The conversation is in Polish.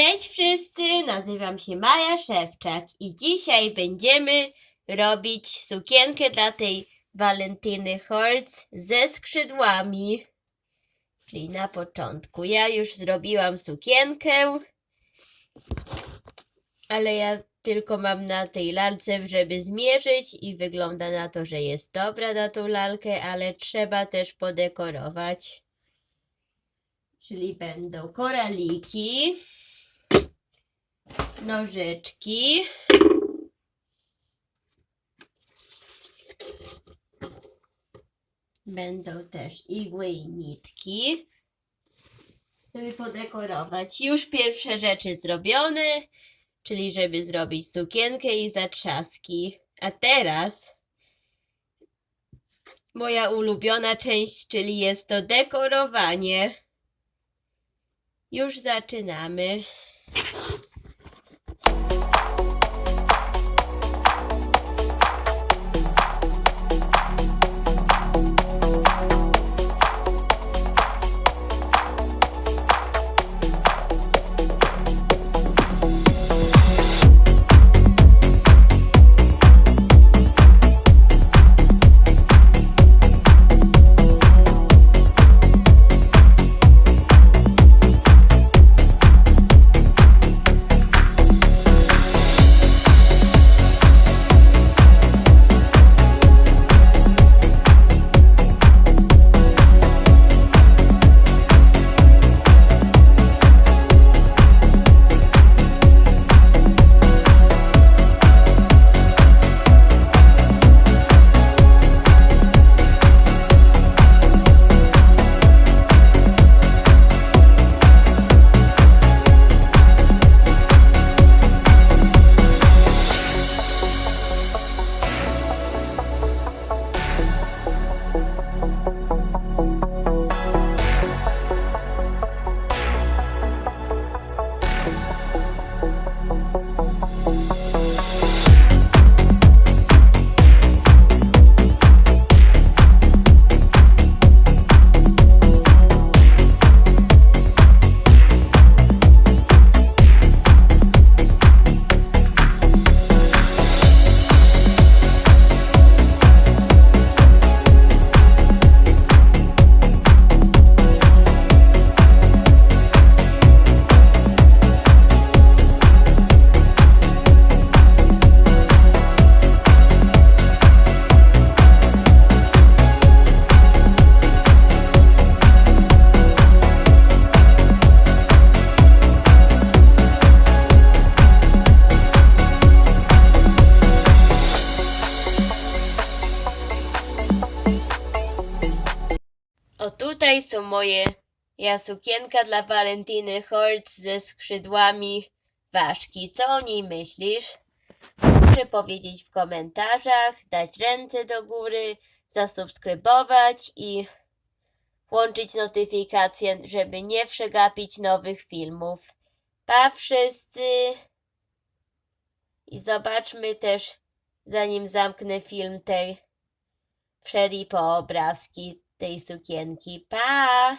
Cześć wszyscy, nazywam się Maja Szewczak i dzisiaj będziemy robić sukienkę dla tej Walentyny Horc ze skrzydłami. Czyli na początku ja już zrobiłam sukienkę, ale ja tylko mam na tej lalce, żeby zmierzyć i wygląda na to, że jest dobra na tą lalkę, ale trzeba też podekorować. Czyli będą koraliki nożyczki. Będą też igły i nitki, żeby podekorować. Już pierwsze rzeczy zrobione, czyli żeby zrobić sukienkę i zatrzaski. A teraz moja ulubiona część, czyli jest to dekorowanie. Już zaczynamy. Tutaj są moje ja sukienka dla Walentyny Horc ze skrzydłami ważki. Co o niej myślisz? Proszę powiedzieć w komentarzach, dać ręce do góry, zasubskrybować i włączyć notyfikacje, żeby nie przegapić nowych filmów. Pa wszyscy! I zobaczmy też, zanim zamknę film tej wszedł po obrazki tej sukienki. Pa!